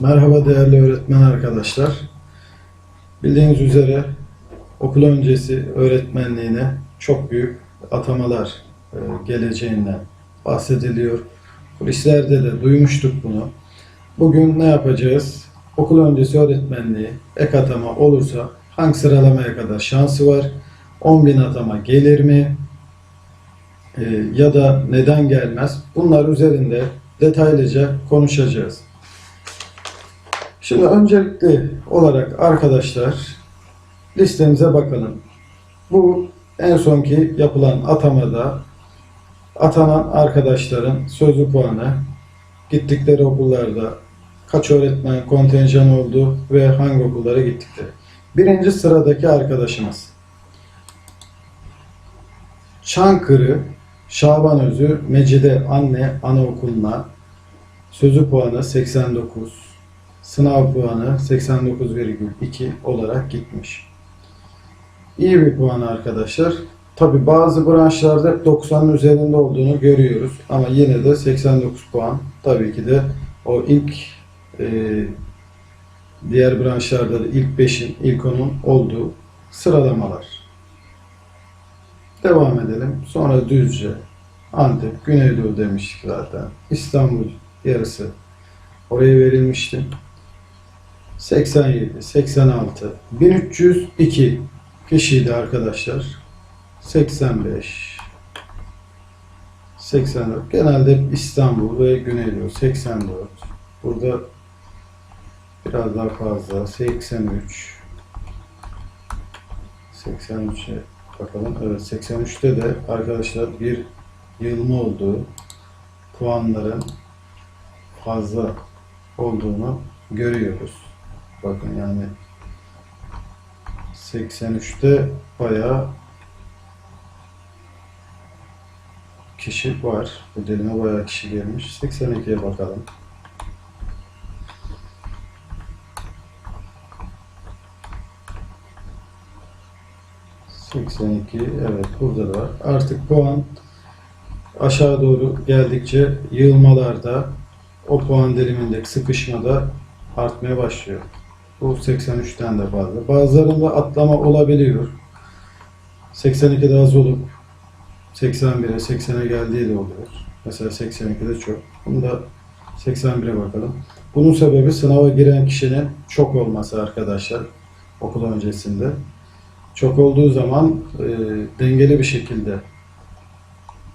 Merhaba değerli öğretmen arkadaşlar. Bildiğiniz üzere okul öncesi öğretmenliğine çok büyük atamalar e, geleceğinden bahsediliyor. Kulislerde de duymuştuk bunu. Bugün ne yapacağız? Okul öncesi öğretmenliği ek atama olursa hangi sıralamaya kadar şansı var? 10.000 atama gelir mi? E, ya da neden gelmez? Bunlar üzerinde detaylıca konuşacağız. Şimdi öncelikli olarak arkadaşlar listemize bakalım. Bu en sonki yapılan atamada atanan arkadaşların sözlü puanı gittikleri okullarda kaç öğretmen kontenjan oldu ve hangi okullara gittikleri. Birinci sıradaki arkadaşımız Çankırı Şabanözü Mecide Anne Anaokulu'na sözü puanı 89, sınav puanı 89,2 olarak gitmiş. İyi bir puan arkadaşlar. Tabi bazı branşlarda hep 90'ın üzerinde olduğunu görüyoruz. Ama yine de 89 puan. Tabii ki de o ilk e, diğer branşlarda da ilk 5'in, ilk 10'un olduğu sıralamalar. Devam edelim. Sonra Düzce, Antep, Güneydoğu demiştik zaten. İstanbul yarısı oraya verilmişti. 87, 86, 1302 kişiydi arkadaşlar. 85, 84. Genelde hep İstanbul ve Güneydoğu 84. Burada biraz daha fazla 83 83'e bakalım. Evet 83'te de arkadaşlar bir yığılma olduğu puanların fazla olduğunu görüyoruz. Bakın yani 83'te bayağı kişi var. Bu dilime bayağı kişi gelmiş. 82'ye bakalım. ...82 evet burada da var. Artık puan aşağı doğru geldikçe yığılmalarda o puan dilimindeki sıkışmada artmaya başlıyor. Bu 83'ten de fazla. Bazılarında atlama olabiliyor. 82'de az olup 81'e 80'e geldiği de oluyor. Mesela 82'de çok. Bunda 81'e bakalım. Bunun sebebi sınava giren kişinin çok olması arkadaşlar okul öncesinde. Çok olduğu zaman e, dengeli bir şekilde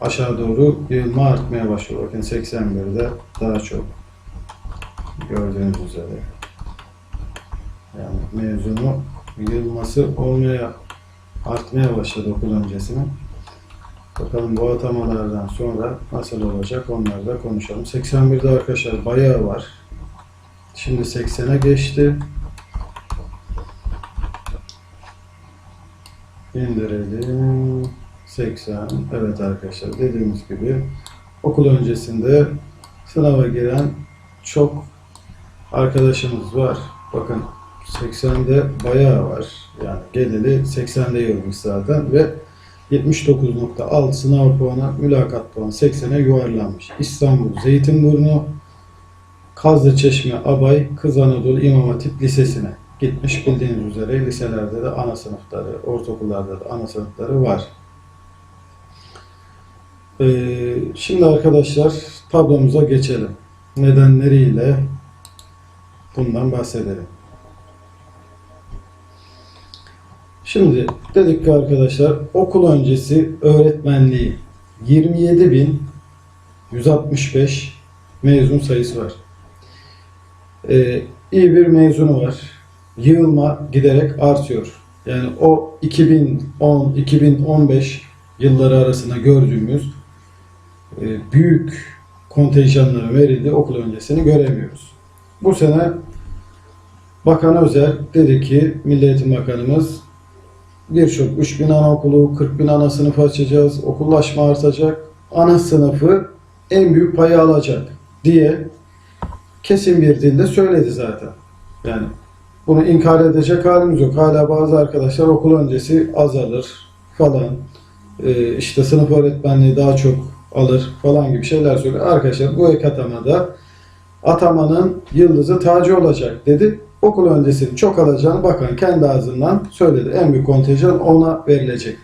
aşağı doğru yığılma artmaya başlıyor. Bakın 81'de daha çok gördüğünüz üzere. Mezunu yığılması olmaya artmaya başladı okul öncesine. Bakalım bu atamalardan sonra nasıl olacak onları da konuşalım. 81'de arkadaşlar bayağı var. Şimdi 80'e geçti. İndirelim. 80. Evet arkadaşlar dediğimiz gibi okul öncesinde sınava giren çok arkadaşımız var. Bakın 80'de bayağı var. Yani geleli 80'de yılmış zaten ve 79.6 sınav puanı, mülakat puanı 80'e yuvarlanmış. İstanbul Zeytinburnu, Kazlıçeşme Abay Kız Anadolu İmam Hatip Lisesi'ne gitmiş. Bildiğiniz üzere liselerde de ana sınıfları, ortaokullarda da ana sınıfları var. Ee, şimdi arkadaşlar tablomuza geçelim. Nedenleriyle bundan bahsedelim. Şimdi dedik ki arkadaşlar okul öncesi öğretmenliği 27.165 mezun sayısı var. Ee, iyi bir mezunu var. Yığılma giderek artıyor. Yani o 2010-2015 yılları arasında gördüğümüz e, büyük kontenjanların verildiği okul öncesini göremiyoruz. Bu sene Bakan Özel dedi ki Milli Eğitim Bakanımız birçok 3 bin anaokulu, 40 bin ana sınıf açacağız, okullaşma artacak, ana sınıfı en büyük payı alacak diye kesin bir dilde söyledi zaten. Yani bunu inkar edecek halimiz yok. Hala bazı arkadaşlar okul öncesi azalır falan. Ee, işte sınıf öğretmenliği daha çok alır falan gibi şeyler söylüyor. Arkadaşlar bu ek atamada atamanın yıldızı tacı olacak dedi. Okul öncesini çok alacağını bakan kendi ağzından söyledi. En büyük kontenjan ona verilecek.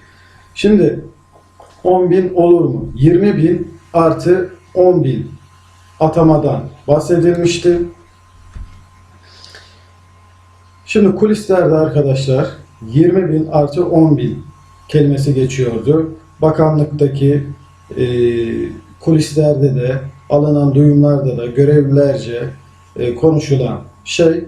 Şimdi 10 bin olur mu? 20 bin artı 10 bin atamadan bahsedilmişti. Şimdi kulislerde arkadaşlar 20 bin artı 10 bin kelimesi geçiyordu. Bakanlıktaki e, kulislerde de alınan duyumlarda da görevlilerce e, konuşulan şey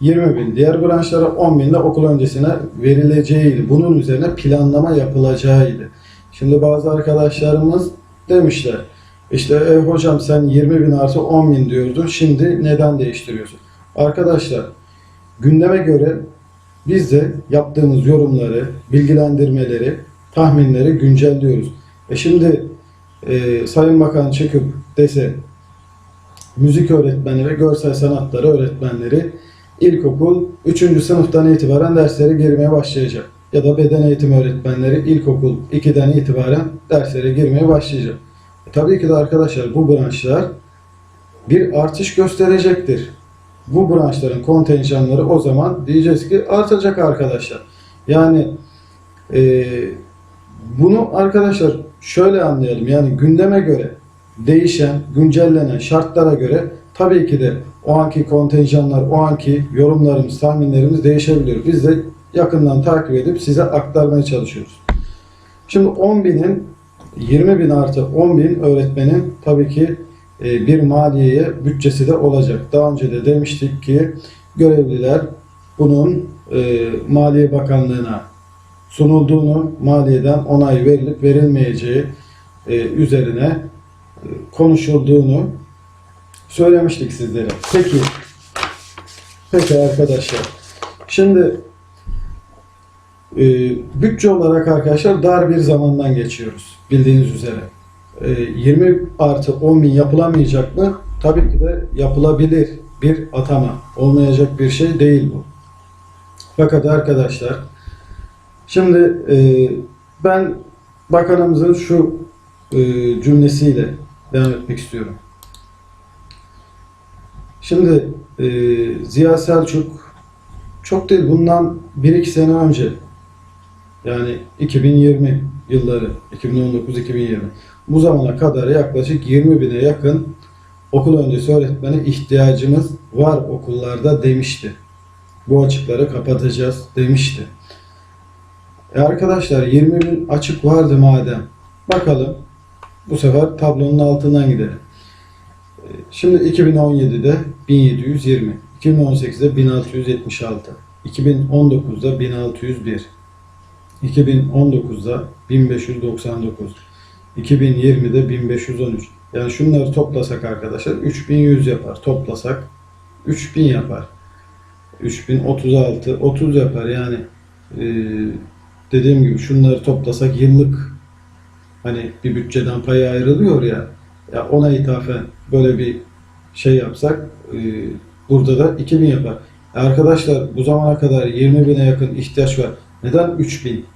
20 bin. Diğer branşlara 10 bin de okul öncesine verileceğiydi. Bunun üzerine planlama yapılacağıydı. Şimdi bazı arkadaşlarımız demişler işte e, hocam sen 20 bin artı 10 bin diyordun şimdi neden değiştiriyorsun? Arkadaşlar gündeme göre biz de yaptığımız yorumları, bilgilendirmeleri, tahminleri güncelliyoruz. E şimdi e, Sayın Bakan çıkıp dese müzik öğretmeni ve görsel sanatları öğretmenleri ilkokul 3. sınıftan itibaren derslere girmeye başlayacak. Ya da beden eğitimi öğretmenleri ilkokul 2'den itibaren derslere girmeye başlayacak. E, tabii ki de arkadaşlar bu branşlar bir artış gösterecektir. Bu branşların kontenjanları o zaman diyeceğiz ki artacak arkadaşlar. Yani e, bunu arkadaşlar şöyle anlayalım. Yani gündeme göre değişen, güncellenen şartlara göre tabii ki de o anki kontenjanlar, o anki yorumlarımız, tahminlerimiz değişebiliyor. Biz de yakından takip edip size aktarmaya çalışıyoruz. Şimdi 10 binin 20 bin artı 10 bin öğretmenin tabii ki e, bir maliyeye bütçesi de olacak. Daha önce de demiştik ki görevliler bunun e, Maliye Bakanlığı'na sunulduğunu, maliyeden onay verilip verilmeyeceği e, üzerine konuşulduğunu söylemiştik sizlere. Peki, peki arkadaşlar. Şimdi e, bütçe olarak arkadaşlar dar bir zamandan geçiyoruz bildiğiniz üzere. E, 20 artı 10 bin yapılamayacak mı? Tabii ki de yapılabilir bir atama. Olmayacak bir şey değil bu. Fakat arkadaşlar şimdi e, ben bakanımızın şu e, cümlesiyle devam etmek istiyorum. Şimdi e, Ziya Selçuk çok değil bundan 1-2 sene önce yani 2020 yılları 2019-2020 bu zamana kadar yaklaşık 20 bine yakın okul öncesi öğretmene ihtiyacımız var okullarda demişti. Bu açıkları kapatacağız demişti. E arkadaşlar 20 bin açık vardı madem. Bakalım bu sefer tablonun altından gidelim. Şimdi 2017'de 1720, 2018'de 1676, 2019'da 1601, 2019'da 1599, 2020'de 1513. Yani şunları toplasak arkadaşlar 3100 yapar. Toplasak 3000 yapar. 3036, 30 yapar yani. e, dediğim gibi şunları toplasak yıllık hani bir bütçeden payı ayrılıyor ya. Ya ona ithafen böyle bir şey yapsak e, burada da 2000 yapar. E Arkadaşlar bu zamana kadar 20 bine yakın ihtiyaç var. Neden 3000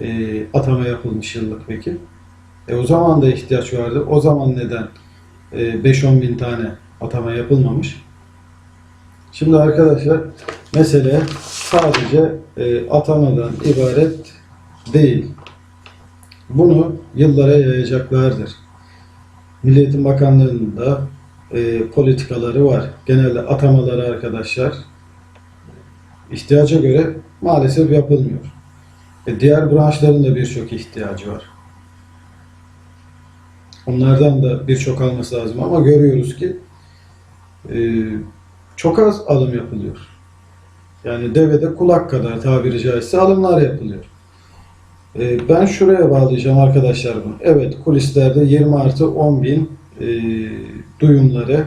e, atama yapılmış yıllık peki? E o zaman da ihtiyaç vardı. O zaman neden e, 5-10 bin tane atama yapılmamış? Şimdi arkadaşlar mesele sadece e, atamadan ibaret değil. Bunu yıllara yayacaklardır. Milli Eğitim e, politikaları var. Genelde atamaları arkadaşlar ihtiyaca göre maalesef yapılmıyor. E, diğer branşların da birçok ihtiyacı var. Onlardan da birçok alması lazım ama görüyoruz ki e, çok az alım yapılıyor. Yani devede kulak kadar tabiri caizse alımlar yapılıyor. E, ben şuraya bağlayacağım arkadaşlar. Evet kulislerde 20 artı 10 bin e, duyumları,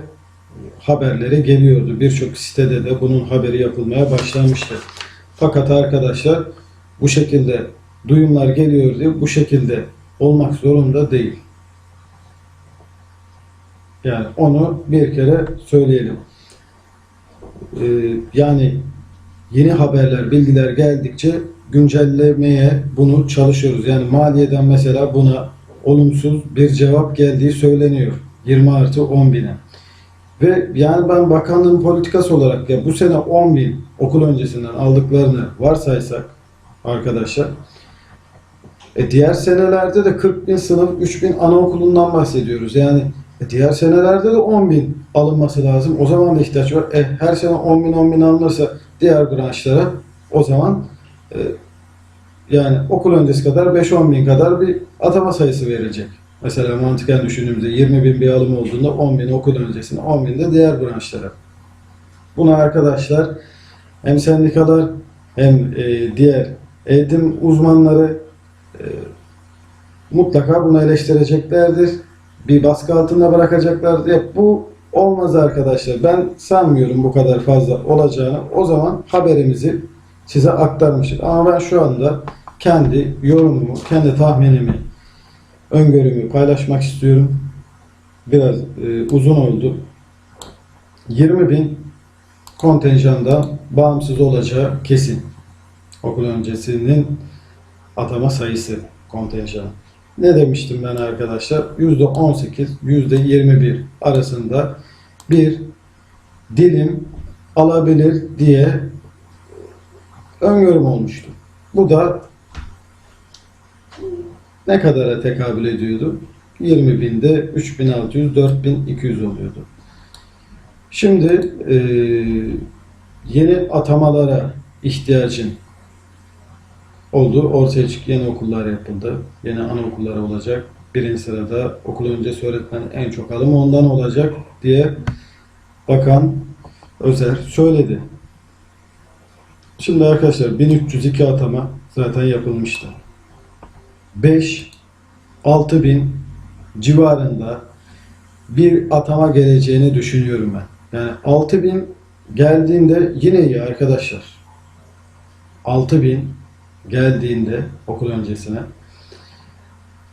haberleri geliyordu. Birçok sitede de bunun haberi yapılmaya başlanmıştı. Fakat arkadaşlar bu şekilde duyumlar geliyor diye bu şekilde olmak zorunda değil. Yani onu bir kere söyleyelim. Ee, yani yeni haberler, bilgiler geldikçe güncellemeye bunu çalışıyoruz. Yani maliyeden mesela buna olumsuz bir cevap geldiği söyleniyor. 20 artı 10 bine. Ve yani ben bakanlığın politikası olarak ya bu sene 10 bin okul öncesinden aldıklarını varsaysak arkadaşlar e diğer senelerde de 40 bin sınıf 3 bin anaokulundan bahsediyoruz. Yani e diğer senelerde de 10 bin alınması lazım. O zaman da ihtiyaç var. E, her sene 10 bin 10 bin alınırsa diğer branşlara o zaman e, yani okul öncesi kadar 5-10 bin kadar bir atama sayısı verilecek. Mesela mantıken düşündüğümüzde 20 bin bir alım olduğunda 10 bin okul öncesine 10 bin de diğer branşlara. Buna arkadaşlar hem sendikalar hem e, diğer eğitim uzmanları e, mutlaka bunu eleştireceklerdir. Bir baskı altında bırakacaklardır. Ya bu olmaz arkadaşlar. Ben sanmıyorum bu kadar fazla olacağını. O zaman haberimizi size aktarmıştık. Ama ben şu anda kendi yorumumu, kendi tahminimi, öngörümü paylaşmak istiyorum. Biraz e, uzun oldu. 20 bin kontenjandan bağımsız olacağı kesin. Okul öncesinin atama sayısı kontenjanı. Ne demiştim ben arkadaşlar? %18, %21 arasında bir dilim alabilir diye öngörüm olmuştu. Bu da ne kadara tekabül ediyordu? 20 binde 3600, 4200 oluyordu. Şimdi e, yeni atamalara ihtiyacın oldu. Ortaya çık yeni okullar yapıldı. Yeni anaokullar olacak. Birinci sırada okul öncesi öğretmen en çok alımı ondan olacak diye Bakan Özer söyledi. Şimdi arkadaşlar 1302 atama zaten yapılmıştı. 5 6000 civarında bir atama geleceğini düşünüyorum ben. Yani 6000 geldiğinde yine iyi arkadaşlar. 6000 geldiğinde okul öncesine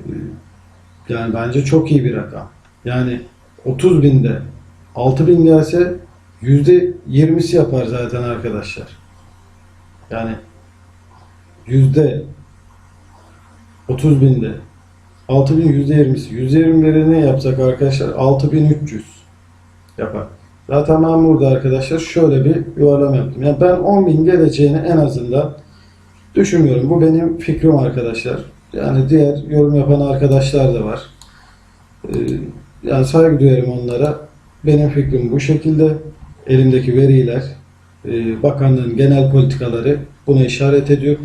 e, yani bence çok iyi bir rakam. Yani 30 binde 6 bin gelse yüzde 20'si yapar zaten arkadaşlar. Yani yüzde 30 binde 6 bin yüzde 20'si. Yüzde 20'leri ne yapsak arkadaşlar? 6300 yapar. Zaten ben burada arkadaşlar şöyle bir yuvarlama yaptım. Yani ben 10 bin geleceğini en azından düşünmüyorum. Bu benim fikrim arkadaşlar. Yani diğer yorum yapan arkadaşlar da var. Ee, yani saygı duyarım onlara. Benim fikrim bu şekilde. Elimdeki veriler, bakanlığın genel politikaları buna işaret ediyor.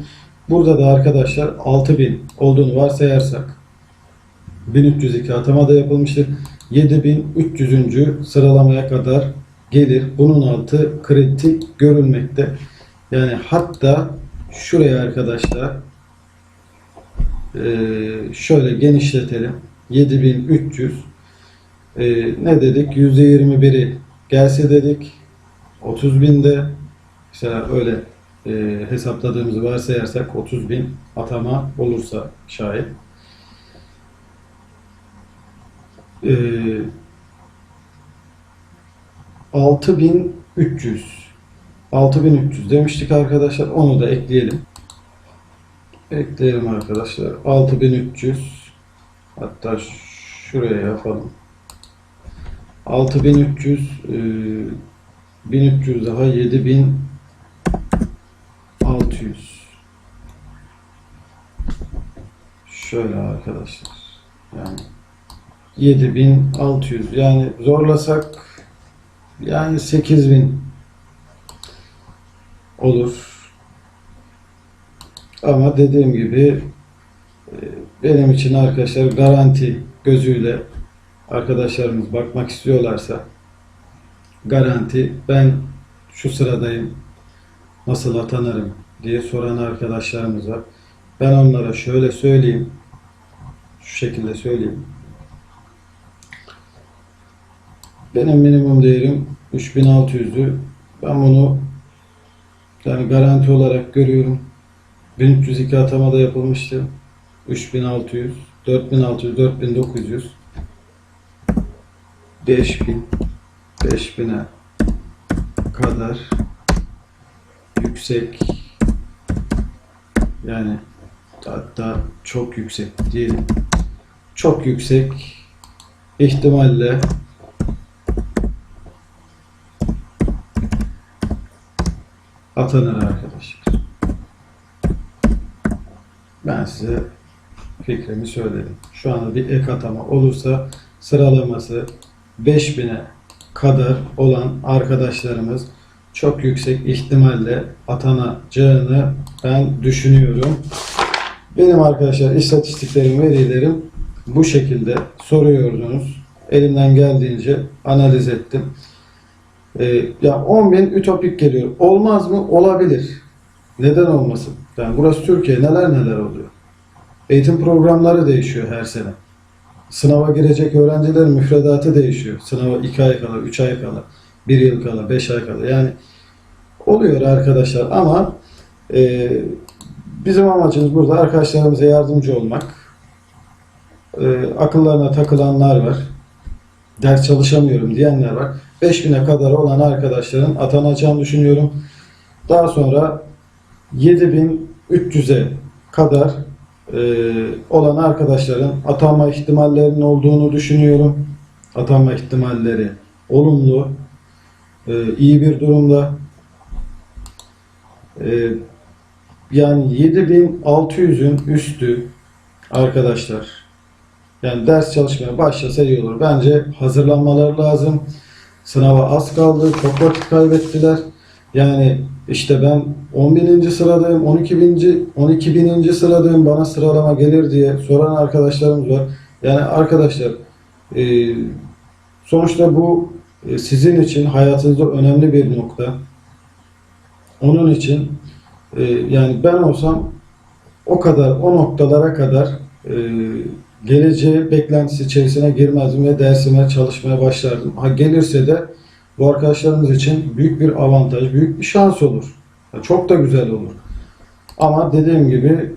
Burada da arkadaşlar 6000 olduğunu varsayarsak 1302 atama da yapılmıştır. 7300. sıralamaya kadar gelir. Bunun altı kritik görülmekte. Yani hatta şuraya arkadaşlar e, şöyle genişletelim. 7300 e, ne dedik? %21'i gelse dedik. 30 binde mesela öyle e, hesapladığımızı varsayarsak 30 bin atama olursa şayet e, 6300 6300 demiştik arkadaşlar. Onu da ekleyelim. Ekleyelim arkadaşlar. 6300 hatta şuraya yapalım. 6300 e, 1300 daha 7600 şöyle arkadaşlar yani 7600 yani zorlasak yani 8000 olur. Ama dediğim gibi e, benim için arkadaşlar garanti gözüyle arkadaşlarımız bakmak istiyorlarsa garanti ben şu sıradayım nasıl atanırım diye soran arkadaşlarımız var. Ben onlara şöyle söyleyeyim. Şu şekilde söyleyeyim. Benim minimum değerim 3600'dü. Ben bunu yani garanti olarak görüyorum. 1302 atamada yapılmıştı. 3600, 4600, 4900, 5000, 5000'e kadar yüksek yani hatta çok yüksek diyelim çok yüksek ihtimalle atanır arkadaşlar. Ben size fikrimi söyledim. Şu anda bir ek atama olursa sıralaması 5000'e kadar olan arkadaşlarımız çok yüksek ihtimalle atanacağını ben düşünüyorum. Benim arkadaşlar istatistiklerim, verilerim bu şekilde soruyordunuz. Elimden geldiğince analiz ettim. Ee, ya 10.000 ütopik geliyor. Olmaz mı? Olabilir. Neden olmasın? Yani burası Türkiye. Neler neler oluyor. Eğitim programları değişiyor her sene. Sınava girecek öğrencilerin müfredatı değişiyor. Sınava 2 ay kala, 3 ay kala, 1 yıl kala, 5 ay kala. Yani oluyor arkadaşlar ama e, bizim amacımız burada arkadaşlarımıza yardımcı olmak. E, akıllarına takılanlar var. Ders çalışamıyorum diyenler var. 5000'e kadar olan arkadaşların atanacağını düşünüyorum. Daha sonra 7300'e kadar olan arkadaşların atanma ihtimallerinin olduğunu düşünüyorum. Atanma ihtimalleri olumlu, e, iyi bir durumda. E, yani 7600'ün üstü arkadaşlar yani ders çalışmaya başlasa iyi olur. Bence hazırlanmaları lazım. Sınava az kaldı. Çok vakit kaybettiler. Yani işte ben 10.000. sıradayım, 12.000. 12.000. sıradayım bana sıralama gelir diye soran arkadaşlarımız var. Yani arkadaşlar e, sonuçta bu e, sizin için hayatınızda önemli bir nokta. Onun için e, yani ben olsam o kadar, o noktalara kadar geleceği beklentisi içerisine girmezdim ve dersime çalışmaya başlardım. Ha gelirse de bu arkadaşlarımız için büyük bir avantaj, büyük bir şans olur. Çok da güzel olur. Ama dediğim gibi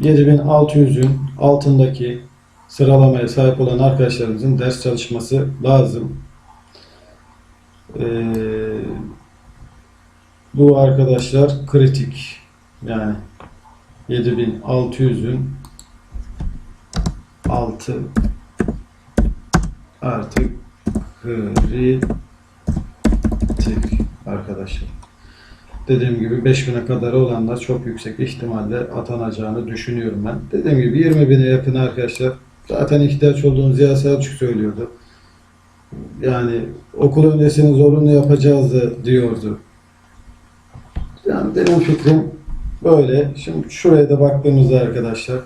7600'ün altındaki sıralamaya sahip olan arkadaşlarımızın ders çalışması lazım. Ee, bu arkadaşlar kritik. Yani 7600'ün altı artık kritik arkadaşlar. Dediğim gibi 5000'e kadar olanlar çok yüksek ihtimalle atanacağını düşünüyorum ben. Dediğim gibi 20 bine yakın arkadaşlar zaten ihtiyaç olduğunu Ziya Selçuk söylüyordu. Yani okul öncesini zorunlu yapacağız diyordu. Yani benim fikrim böyle. Şimdi şuraya da baktığımızda arkadaşlar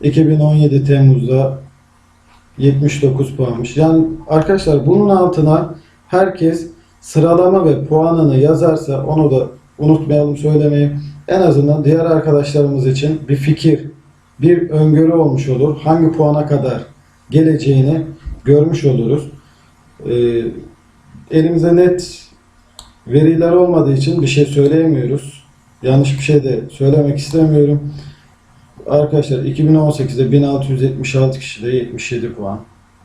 2017 Temmuz'da 79 puanmış. Yani arkadaşlar bunun altına herkes sıralama ve puanını yazarsa onu da unutmayalım söylemeyi. En azından diğer arkadaşlarımız için bir fikir, bir öngörü olmuş olur. Hangi puana kadar geleceğini görmüş oluruz. Ee, elimize net veriler olmadığı için bir şey söyleyemiyoruz. Yanlış bir şey de söylemek istemiyorum. Arkadaşlar 2018'de 1676 kişide 77 puan.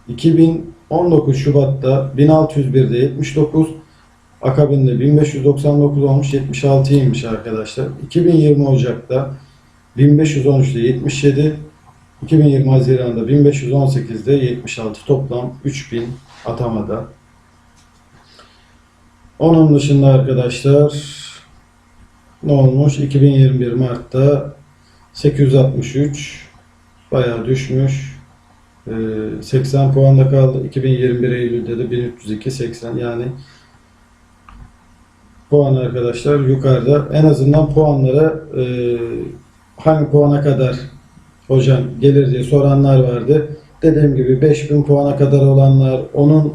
2019 Şubat'ta 1601'de 79. Akabinde 1599 olmuş 76'ymış arkadaşlar. 2020 Ocak'ta 1513'de 77. 2020 Haziran'da 1518'de 76 toplam 3000 atamada. Onun dışında arkadaşlar ne olmuş? 2021 Mart'ta 863 bayağı düşmüş. Ee, 80 puanda kaldı. 2021 Eylül'de de 1302 80 yani puan arkadaşlar yukarıda. En azından puanlara e, hangi puana kadar hocam gelir diye soranlar vardı. Dediğim gibi 5000 puana kadar olanlar, onun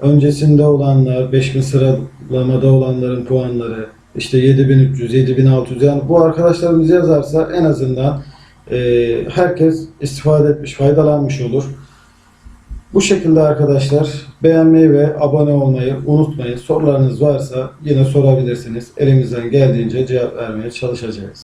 öncesinde olanlar, 5000 sıralamada olanların puanları, işte 7300, 7600 yani bu arkadaşlarımız yazarsa en azından e, herkes istifade etmiş, faydalanmış olur. Bu şekilde arkadaşlar beğenmeyi ve abone olmayı unutmayın. Sorularınız varsa yine sorabilirsiniz. Elimizden geldiğince cevap vermeye çalışacağız.